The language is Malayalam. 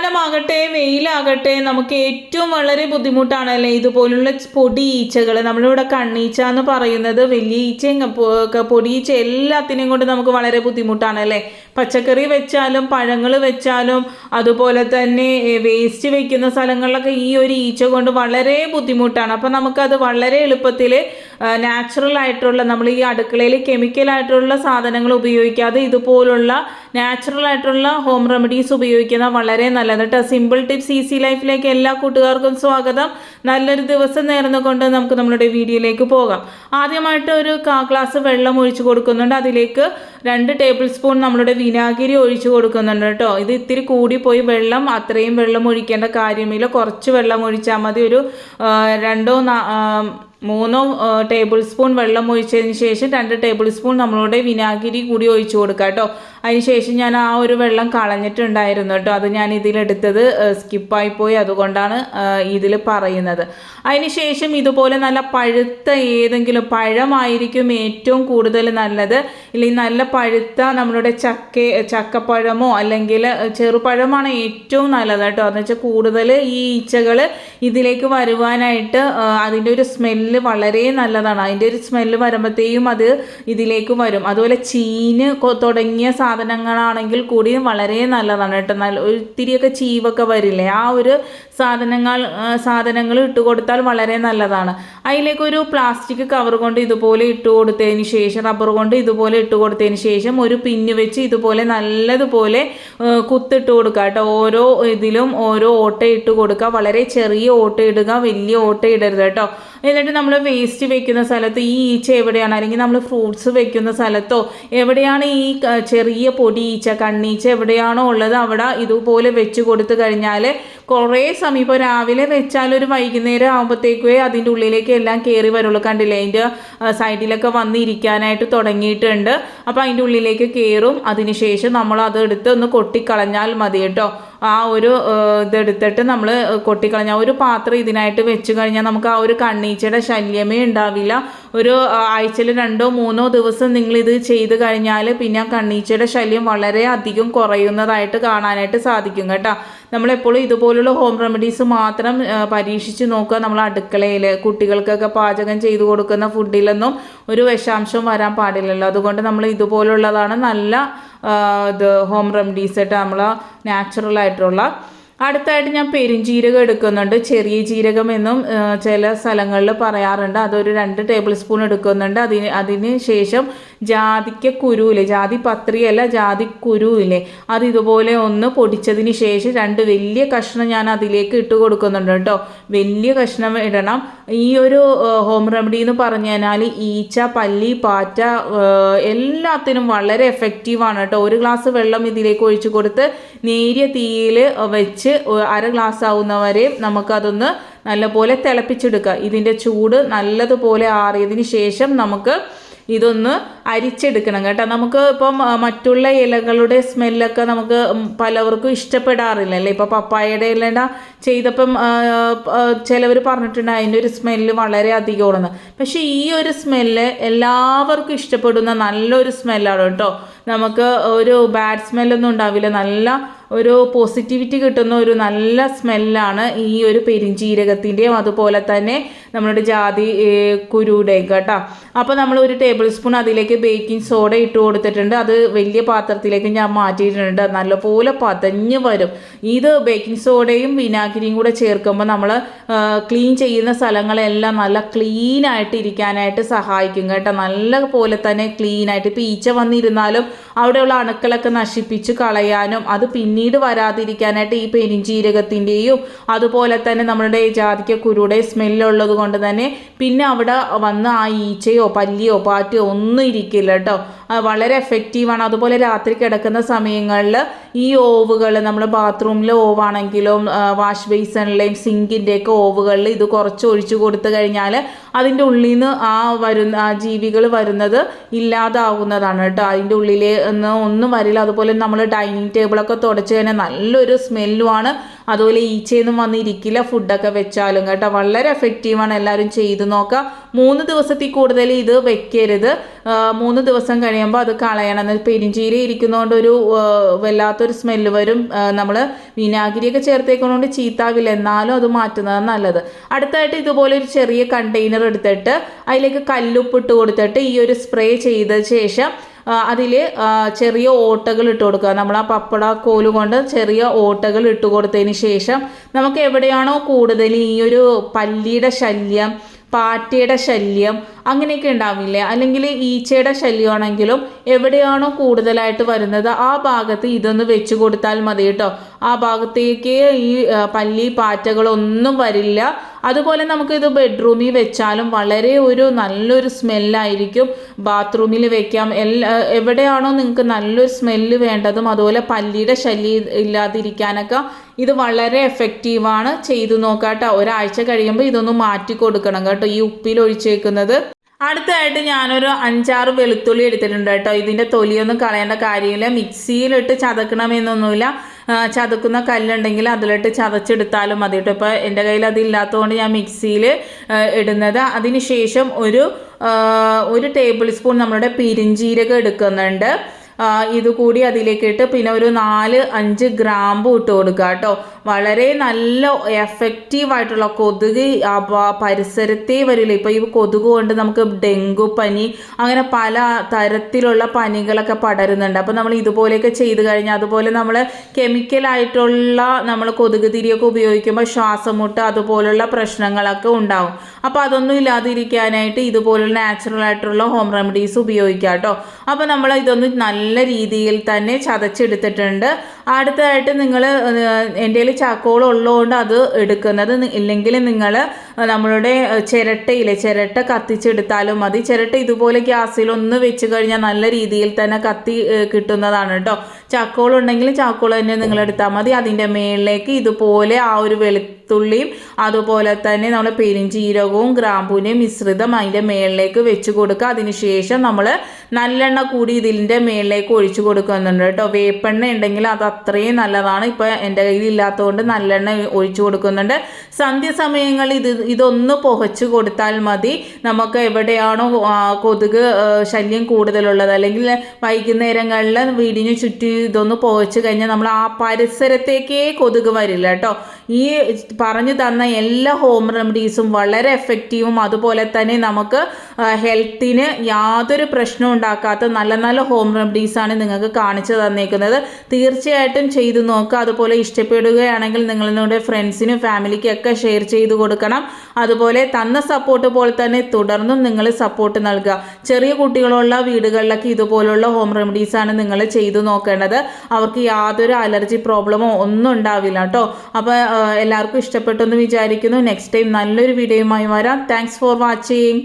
മഴക്കാലമാകട്ടെ വെയിലാകട്ടെ നമുക്ക് ഏറ്റവും വളരെ ബുദ്ധിമുട്ടാണ് ബുദ്ധിമുട്ടാണല്ലേ ഇതുപോലുള്ള പൊടി ഈച്ചകൾ നമ്മളിവിടെ കണ്ണീച്ച എന്ന് പറയുന്നത് വലിയ ഈച്ചയും പൊടി ഈച്ച എല്ലാത്തിനെയും കൊണ്ട് നമുക്ക് വളരെ ബുദ്ധിമുട്ടാണ് ബുദ്ധിമുട്ടാണല്ലേ. പച്ചക്കറി വെച്ചാലും പഴങ്ങൾ വെച്ചാലും അതുപോലെ തന്നെ വേസ്റ്റ് വെക്കുന്ന സ്ഥലങ്ങളിലൊക്കെ ഈ ഒരു ഈച്ച കൊണ്ട് വളരെ ബുദ്ധിമുട്ടാണ്. അപ്പം നമുക്കത് വളരെ എളുപ്പത്തിൽ നാച്ചുറൽ ആയിട്ടുള്ള നമ്മൾ ഈ അടുക്കളയിൽ കെമിക്കൽ ആയിട്ടുള്ള സാധനങ്ങൾ ഉപയോഗിക്കാതെ ഇതുപോലുള്ള നാച്ചുറൽ ആയിട്ടുള്ള ഹോം റെമഡീസ് ഉപയോഗിക്കുന്ന വളരെ നല്ലത് കേട്ടോ. സിമ്പിൾ ടിപ്സ് ഈസി ലൈഫിലേക്ക് എല്ലാ കൂട്ടുകാർക്കും സ്വാഗതം. നല്ലൊരു ദിവസം നേർന്നുകൊണ്ട് നമുക്ക് നമ്മുടെ വീഡിയോയിലേക്ക് പോകാം. ആദ്യമായിട്ട് ഒരു കാ ഗ്ലാസ് വെള്ളം ഒഴിച്ചു കൊടുക്കുന്നുണ്ട്. അതിലേക്ക് രണ്ട് ടേബിൾ സ്പൂൺ നമ്മളുടെ വിനാഗിരി ഒഴിച്ചു കൊടുക്കുന്നുണ്ട് കേട്ടോ. ഇത് ഇത്തിരി കൂടിപ്പോയി വെള്ളം അത്രയും വെള്ളം ഒഴിക്കേണ്ട കാര്യമില്ല. കുറച്ച് വെള്ളം ഒഴിച്ചാൽ മതി. ഒരു രണ്ടോ മൂന്നോ ടേബിൾ സ്പൂൺ വെള്ളം ഒഴിച്ചതിന് ശേഷം രണ്ട് ടേബിൾ സ്പൂൺ നമ്മളുടെ വിനാഗിരി കൂടി ഒഴിച്ചു കൊടുക്കുക കേട്ടോ. അതിന് ശേഷം ഞാൻ ആ ഒരു വെള്ളം കളഞ്ഞിട്ടുണ്ടായിരുന്നു കേട്ടോ. അത് ഞാൻ ഇതിലെടുത്തത് സ്കിപ്പായി പോയി. അതുകൊണ്ടാണ് ഇതിൽ പറയുന്നത്. അതിന് ശേഷം ഇതുപോലെ നല്ല പഴുത്ത ഏതെങ്കിലും പഴമായിരിക്കും ഏറ്റവും കൂടുതൽ നല്ലത്. ഇല്ലെങ്കിൽ നല്ല പഴുത്ത നമ്മളുടെ ചക്ക ചക്കപ്പഴമോ അല്ലെങ്കിൽ ചെറുപഴമാണ് ഏറ്റവും നല്ലത് കേട്ടോ. എന്ന് വെച്ചാൽ കൂടുതൽ ഈ ഈച്ചകൾ ഇതിലേക്ക് വരുവാനായിട്ട് അതിന്റെ ഒരു സ്മെല്ല് വളരെ നല്ലതാണ്. അതിന്റെ ഒരു സ്മെല്ല് വരുമ്പോഴത്തേക്കും അത് ഇതിലേക്ക് വരും. അതുപോലെ ചീന് തുടങ്ങിയ സാധനങ്ങളാണെങ്കിൽ കൂടിയും വളരെ നല്ലതാണ് കേട്ടോ. നല്ല ഒത്തിരിയൊക്കെ ചീവൊക്കെ വരില്ലേ? ആ ഒരു സാധനങ്ങൾ സാധനങ്ങൾ ഇട്ട് കൊടുത്താൽ വളരെ നല്ലതാണ്. അതിലേക്ക് ഒരു പ്ലാസ്റ്റിക് കവർ കൊണ്ട് ഇതുപോലെ ഇട്ട് കൊടുത്തതിന് ശേഷം റബ്ബർ കൊണ്ട് ഇതുപോലെ ഇട്ട് കൊടുത്തതിന് ശേഷം ഒരു പിന്ന് വെച്ച് ഇതുപോലെ നല്ലതുപോലെ കുത്തിട്ട് കൊടുക്കുക കേട്ടോ. ഓരോ ഇതിലും ഓരോ ഓട്ട ഇട്ട് കൊടുക്കുക. വളരെ ചെറിയ ഓട്ട ഇടുക വലിയ ഓട്ട ഇടരുത് കേട്ടോ. എന്നിട്ട് നമ്മൾ വേസ്റ്റ് വെക്കുന്ന സ്ഥലത്ത് ഈ ഈച്ച എവിടെയാണ്? അല്ലെങ്കിൽ നമ്മൾ ഫ്രൂട്ട്സ് വെക്കുന്ന സ്ഥലത്തോ എവിടെയാണ് ഈ ചെറിയ പൊടി ഈച്ച കണ്ണീച്ച എവിടെയാണോ ഉള്ളത് അവിടെ ഇതുപോലെ വെച്ച് കൊടുത്തു കഴിഞ്ഞാൽ കുറേ സമയം ഇപ്പോൾ രാവിലെ വെച്ചാൽ ഒരു വൈകുന്നേരം ആകുമ്പോഴത്തേക്കേ അതിന്റെ ഉള്ളിലേക്ക് എല്ലാം കയറി വരുള്ളൂ. കണ്ടില്ലേ? അതിന്റെ സൈഡിലൊക്കെ വന്നിരിക്കാനായിട്ട് തുടങ്ങിയിട്ടുണ്ട്. അപ്പോൾ അതിന്റെ ഉള്ളിലേക്ക് കയറും അതിനുശേഷം നമ്മൾ അത് എടുത്ത് ഒന്ന് കൊട്ടിക്കളഞ്ഞാൽ മതി കേട്ടോ. ആ ഒരു ഇതെടുത്തിട്ട് നമ്മൾ കൊട്ടിക്കളഞ്ഞ ഒരു പാത്രം ഇതിനായിട്ട് വെച്ച് കഴിഞ്ഞാൽ നമുക്ക് ആ ഒരു കണ്ണീച്ചയുടെ ശല്യമേ ഉണ്ടാവില്ല. ഒരു ആഴ്ചയിൽ രണ്ടോ മൂന്നോ ദിവസം നിങ്ങൾ ഇത് ചെയ്ത് കഴിഞ്ഞാൽ പിന്നെ കണ്ണീച്ചയുടെ ശല്യം വളരെ അധികം കുറയുന്നതായിട്ട് കാണാനായിട്ട് സാധിക്കും കേട്ടോ. നമ്മളെപ്പോഴും ഇതുപോലുള്ള ഹോം റെമഡീസ് മാത്രം പരീക്ഷിച്ച് നോക്കുക. നമ്മൾ അടുക്കളയിൽ കുട്ടികൾക്കൊക്കെ പാചകം ചെയ്തു കൊടുക്കുന്ന ഫുഡിലൊന്നും ഒരു വിഷാംശം വരാൻ പാടില്ലല്ലോ. അതുകൊണ്ട് നമ്മൾ ഇതുപോലുള്ളതാണ് നല്ല ഇത് ഹോം റെമഡീസ് ആയിട്ട് നമ്മൾ നാച്ചുറൽ ആയിട്ടുള്ള അടുത്തായിട്ട് ഞാൻ പെരുംജീരകം എടുക്കുന്നുണ്ട്. ചെറിയ ജീരകം എന്നും ചില സ്ഥലങ്ങളിൽ പറയാറുണ്ട്. അതൊരു രണ്ട് ടേബിൾ സ്പൂൺ എടുക്കുന്നുണ്ട്. അതിന് അതിന് ശേഷം ജാതിക്ക കുരുവില്ലേ? ജാതി പത്രിയല്ല ജാതി കുരുവില്ലേ? അത് ഇതുപോലെ ഒന്ന് പൊടിച്ചതിന് ശേഷം രണ്ട് വലിയ കഷ്ണം ഞാൻ അതിലേക്ക് ഇട്ട് കൊടുക്കുന്നുണ്ട് കേട്ടോ. വലിയ കഷ്ണം ഇടണം. ഈ ഒരു ഹോം റെമഡി എന്ന് പറഞ്ഞു കഴിഞ്ഞാൽ ഈച്ച പല്ലി പാറ്റ എല്ലാത്തിനും വളരെ എഫക്റ്റീവാണ് കേട്ടോ. ഒരു ഗ്ലാസ് വെള്ളം ഇതിലേക്ക് ഒഴിച്ചു കൊടുത്ത് നേരിയ തീയിൽ വെച്ച് അര ഗ്ലാസ് ആവുന്നവരെ നമുക്കതൊന്ന് നല്ലപോലെ തിളപ്പിച്ചെടുക്കുക. ഇതിന്റെ ചൂട് നല്ലതുപോലെ ആറിയതിന് ശേഷം നമുക്ക് ഇതൊന്ന് അരിച്ചെടുക്കണം കേട്ടോ. നമുക്ക് ഇപ്പം മറ്റുള്ള ഇലകളുടെ സ്മെല്ലൊക്കെ നമുക്ക് പലവർക്കും ഇഷ്ടപ്പെടാറില്ല അല്ലേ ഇപ്പോൾ പപ്പായയുടെ ഇല ചെയ്തപ്പം ചിലവർ പറഞ്ഞിട്ടുണ്ട് അതിന്റെ ഒരു സ്മെല്ല് വളരെ അധികം ഉള്ളത് പക്ഷേ ഈ ഒരു സ്മെല്ല് എല്ലാവർക്കും ഇഷ്ടപ്പെടുന്ന നല്ലൊരു സ്മെല്ലാണ് കേട്ടോ. നമുക്ക് ഒരു ബാഡ് സ്മെല്ലൊന്നും ഉണ്ടാവില്ല. നല്ല ഒരു പോസിറ്റിവിറ്റി കിട്ടുന്ന ഒരു നല്ല സ്മെല്ലാണ് ഈ ഒരു പെരിഞ്ചീരകത്തിന്റെയും അതുപോലെ തന്നെ നമ്മുടെ ജാതി കുരുടെയും കേട്ടോ. അപ്പോൾ നമ്മൾ ഒരു ടേബിൾ സ്പൂൺ അതിലേക്ക് ബേക്കിംഗ് സോഡ ഇട്ട് കൊടുത്തിട്ടുണ്ട്. അത് വലിയ പാത്രത്തിലേക്ക് ഞാൻ മാറ്റിയിട്ടുണ്ട്. നല്ലപോലെ പതഞ്ഞ് വരും. ഇത് ബേക്കിംഗ് സോഡയും വിനാഗിരിയും കൂടെ ചേർക്കുമ്പോൾ നമ്മൾ ക്ലീൻ ചെയ്യുന്ന സ്ഥലങ്ങളെല്ലാം നല്ല ക്ലീൻ ആയിട്ട് ഇരിക്കാനായിട്ട് സഹായിക്കും കേട്ടോ. നല്ല പോലെ തന്നെ ക്ലീൻ ആയിട്ട് ഇപ്പോൾ ഈച്ച വന്നിരുന്നാലും അവിടെയുള്ള അണുക്കളൊക്കെ നശിപ്പിച്ച് കളയാനും അത് പിന്നീട് വരാതിരിക്കാനായിട്ട് ഈ പെരിഞ്ചീരകത്തിന്റെയും അതുപോലെ തന്നെ നമ്മുടെ ജാതിക്ക കുരുടെ സ്മെല്ലുള്ളത് കൊണ്ട് തന്നെ പിന്നെ അവിടെ വന്ന് ആ ഈച്ചയോ പല്ലിയോ പാറ്റയോ ഒന്നും ഇരിക്കില്ല കേട്ടോ. വളരെ എഫക്റ്റീവാണ് അതുപോലെ രാത്രി കിടക്കുന്ന സമയങ്ങളിൽ ഈ ഓവുകൾ നമ്മൾ ബാത്റൂമിലെ ഓവാണെങ്കിലും വാഷ് ബേസിനിലെയും സിങ്കിന്റെയൊക്കെ ഓവുകളിൽ ഇത് കുറച്ച് ഒഴിച്ചു കൊടുത്തു കഴിഞ്ഞാൽ അതിന്റെ ഉള്ളിൽ നിന്ന് ആ വരുന്ന ആ ജീവികൾ വരുന്നത് ഇല്ലാതാവുന്നതാണ് കേട്ടോ. അതിന്റെ ഉള്ളിൽ ഒന്നും വരില്ല. അതുപോലെ നമ്മൾ ഡൈനിങ് ടേബിളൊക്കെ തുടച്ച് കഴിഞ്ഞാൽ നല്ലൊരു സ്മെല്ലുമാണ് അതുപോലെ ഈച്ചയൊന്നും വന്നിരിക്കില്ല. ഫുഡൊക്കെ വെച്ചാലും കേട്ടോ. വളരെ എഫക്റ്റീവാണ് എല്ലാവരും ചെയ്ത് നോക്കുക. മൂന്ന് ദിവസത്തിൽ കൂടുതൽ ഇത് വെക്കരുത്. മൂന്ന് ദിവസം കഴിയുമ്പോൾ അത് കളയണം. എന്ന് പെരിഞ്ചീര ഇരിക്കുന്നതുകൊണ്ട് ഒരു വല്ലാത്തൊരു സ്മെല്ല് വരും. നമ്മൾ വിനാഗിരിയൊക്കെ ചേർത്തേക്കൊണ്ട് ചീത്താവില്ല. എന്നാലും അത് മാറ്റുന്നതാണ് നല്ലത്. അടുത്തായിട്ട് ഇതുപോലെ ഒരു ചെറിയ കണ്ടെയ്നർ എടുത്തിട്ട് അതിലേക്ക് കല്ലുപ്പിട്ട് കൊടുത്തിട്ട് ഈ ഒരു സ്പ്രേ ചെയ്ത ശേഷം അതിൽ ചെറിയ ഓട്ടകൾ ഇട്ട് കൊടുക്കുക. നമ്മൾ ആ പപ്പട കോൽ കൊണ്ട് ചെറിയ ഓട്ടകൾ ഇട്ട് കൊടുത്തതിന് ശേഷം നമുക്ക് എവിടെയാണോ കൂടുതൽ ഈ ഒരു പല്ലിയുടെ ശല്യം പാറ്റയുടെ ശല്യം അങ്ങനെയൊക്കെ ഉണ്ടാവില്ലേ? അല്ലെങ്കിൽ ഈച്ചയുടെ ശല്യമാണെങ്കിലും എവിടെയാണോ കൂടുതലായിട്ട് വരുന്നത് ആ ഭാഗത്ത് ഇതൊന്ന് വെച്ച് കൊടുത്താൽ മതി കേട്ടോ. ആ ഭാഗത്തേക്ക് ഈ പല്ലി പാറ്റകളൊന്നും വരില്ല. അതുപോലെ നമുക്കിത് ബെഡ്റൂമിൽ വെച്ചാലും വളരെ ഒരു നല്ലൊരു സ്മെല്ലായിരിക്കും. ബാത്റൂമിൽ വെക്കാം. എല്ലാ എവിടെയാണോ നിങ്ങൾക്ക് നല്ലൊരു സ്മെല്ല് വേണ്ടതും അതുപോലെ പല്ലിയുടെ ശല്യം ഇല്ലാതിരിക്കാനൊക്കെ ഇത് വളരെ എഫക്റ്റീവാണ് ചെയ്തു നോക്കാട്ടോ ഒരാഴ്ച കഴിയുമ്പോൾ ഇതൊന്ന് മാറ്റി കൊടുക്കണം കേട്ടോ. ഈ ഉപ്പിൽ ഒഴിച്ചേക്കുന്നത്. അടുത്തതായിട്ട് ഞാനൊരു അഞ്ചാറ് വെളുത്തുള്ളി എടുത്തിട്ടുണ്ട് കേട്ടോ. ഇതിന്റെ തൊലിയൊന്നും കളയേണ്ട കാര്യമില്ല. മിക്സിയിലിട്ട് ചതക്കണമെന്നൊന്നുമില്ല. ചതക്കുന്ന കല്ലുണ്ടെങ്കിൽ അതിലിട്ട് ചതച്ചെടുത്താലും മതി കേട്ടോ. ഇപ്പോൾ എന്റെ കയ്യിൽ അതില്ലാത്തതുകൊണ്ട് ഞാൻ മിക്സിയിൽ ഇടുന്നത്. അതിന് ശേഷം ഒരു ഒരു ടേബിൾ സ്പൂൺ നമ്മളുടെ പെരിഞ്ജീരകം എടുക്കുന്നുണ്ട്. ആ, ഇത് കൂടി അതിലേക്ക് ഇട്ട് പിന്നെ ഒരു നാല് അഞ്ച് ഗ്രാമ്പും ഇട്ട് കൊടുക്കുക കേട്ടോ. വളരെ നല്ല എഫക്റ്റീവ് ആയിട്ടുള്ള കൊതുക് പരിസരത്തേ വരില്ല. ഇപ്പോൾ ഈ കൊതുക് കൊണ്ട് നമുക്ക് ഡെങ്കു പനി അങ്ങനെ പല തരത്തിലുള്ള പനികളൊക്കെ പടരുന്നുണ്ട്. അപ്പോൾ നമ്മൾ ഇതുപോലെയൊക്കെ ചെയ്ത് കഴിഞ്ഞാൽ അതുപോലെ നമ്മൾ കെമിക്കലായിട്ടുള്ള നമ്മൾ കൊതുക് തിരിയൊക്കെ ഉപയോഗിക്കുമ്പോൾ ശ്വാസമുട്ട് അതുപോലുള്ള പ്രശ്നങ്ങളൊക്കെ ഉണ്ടാവും. അപ്പോൾ അതൊന്നും ഇല്ലാതിരിക്കാനായിട്ട് ഇതുപോലുള്ള നാച്ചുറൽ ആയിട്ടുള്ള ഹോം റെമഡീസ് ഉപയോഗിക്കാം കേട്ടോ. അപ്പോൾ നമ്മൾ ഇതൊന്ന് നല്ല രീതിയിൽ തന്നെ ചതച്ചെടുത്തിട്ടുണ്ട്. അടുത്തതായിട്ട് നിങ്ങൾ എന്റെ കയ്യിൽ ഉള്ളതുകൊണ്ട് അത് എടുക്കുന്നത് ഇല്ലെങ്കിൽ നിങ്ങൾ നമ്മളുടെ ചിരട്ടയിലെ ചിരട്ട കത്തിച്ചെടുത്താലും മതി. ചിരട്ട ഇതുപോലെ ഗ്യാസിൽ ഒന്ന് വെച്ച് കഴിഞ്ഞാൽ നല്ല രീതിയിൽ തന്നെ കത്തി കിട്ടുന്നതാണ് കേട്ടോ. ചാക്കോളം ഉണ്ടെങ്കിൽ ചാക്കോളം തന്നെ നിങ്ങൾ എടുത്താൽ മതി. അതിന്റെ മേളിലേക്ക് ഇതുപോലെ ആ ഒരു വെളുത്തുള്ളിയും അതുപോലെ തന്നെ നമ്മൾ പെരിഞ്ചീരകവും ഗ്രാമ്പൂവിനെയും മിശ്രിതം അതിന്റെ മേളിലേക്ക് വെച്ച് കൊടുക്കുക. അതിനുശേഷം നമ്മൾ നല്ലെണ്ണ കൂടി ഇതിന്റെ മേളിലേക്ക് ഒഴിച്ചു കൊടുക്കുന്നുണ്ട് കേട്ടോ. വേപ്പെണ്ണ ഉണ്ടെങ്കിൽ അത് അത്രയും നല്ലതാണ്. ഇപ്പോൾ എന്റെ കയ്യിൽ ഇല്ലാത്തതുകൊണ്ട് നല്ലെണ്ണ ഒഴിച്ചു കൊടുക്കുന്നുണ്ട്. സന്ധ്യസമയങ്ങളിൽ ഇത് ഇതൊന്ന് പുകച്ചു കൊടുത്താൽ മതി. നമുക്ക് എവിടെയാണോ കൊതുക് ശല്യം കൂടുതലുള്ളത്. അല്ലെങ്കിൽ വൈകുന്നേരങ്ങളിൽ വീടിന് ചുറ്റി ഇതൊന്ന് പുകച്ചു കഴിഞ്ഞാൽ നമ്മൾ ആ പരിസരത്തേക്കേ കൊതുക് വരില്ല കേട്ടോ. ഈ പറഞ്ഞു തന്ന എല്ലാ ഹോം റെമഡീസും വളരെ എഫക്റ്റീവും അതുപോലെ തന്നെ നമുക്ക് ഹെൽത്തിന് യാതൊരു പ്രശ്നവും ഉണ്ടാക്കാത്ത നല്ല നല്ല ഹോം റെമഡീസാണ് നിങ്ങൾക്ക് കാണിച്ചു തന്നേക്കുന്നത്. തീർച്ചയായിട്ടും ചെയ്തു നോക്കുക. അതുപോലെ ഇഷ്ടപ്പെടുകയാണെങ്കിൽ നിങ്ങൾ നിങ്ങളുടെ ഫ്രണ്ട്സിനും ഫാമിലിക്കൊക്കെ ഷെയർ ചെയ്തു കൊടുക്കണം. അതുപോലെ തന്ന സപ്പോർട്ട് പോലെ തന്നെ തുടർന്നും നിങ്ങൾ സപ്പോർട്ട് നൽകുക. ചെറിയ കുട്ടികളുള്ള വീടുകളിലൊക്കെ ഇതുപോലുള്ള ഹോം റെമഡീസാണ് നിങ്ങൾ ചെയ്തു നോക്കേണ്ടത്. അവർക്ക് യാതൊരു അലർജി പ്രോബ്ലമോ ഒന്നും ഉണ്ടാവില്ല കേട്ടോ. അപ്പോൾ എല്ലാവർക്കും ഇഷ്ടപ്പെട്ടെന്ന് വിചാരിക്കുന്നു. നെക്സ്റ്റ് ടൈം നല്ലൊരു വീഡിയോയുമായി വരാം. Thanks for watching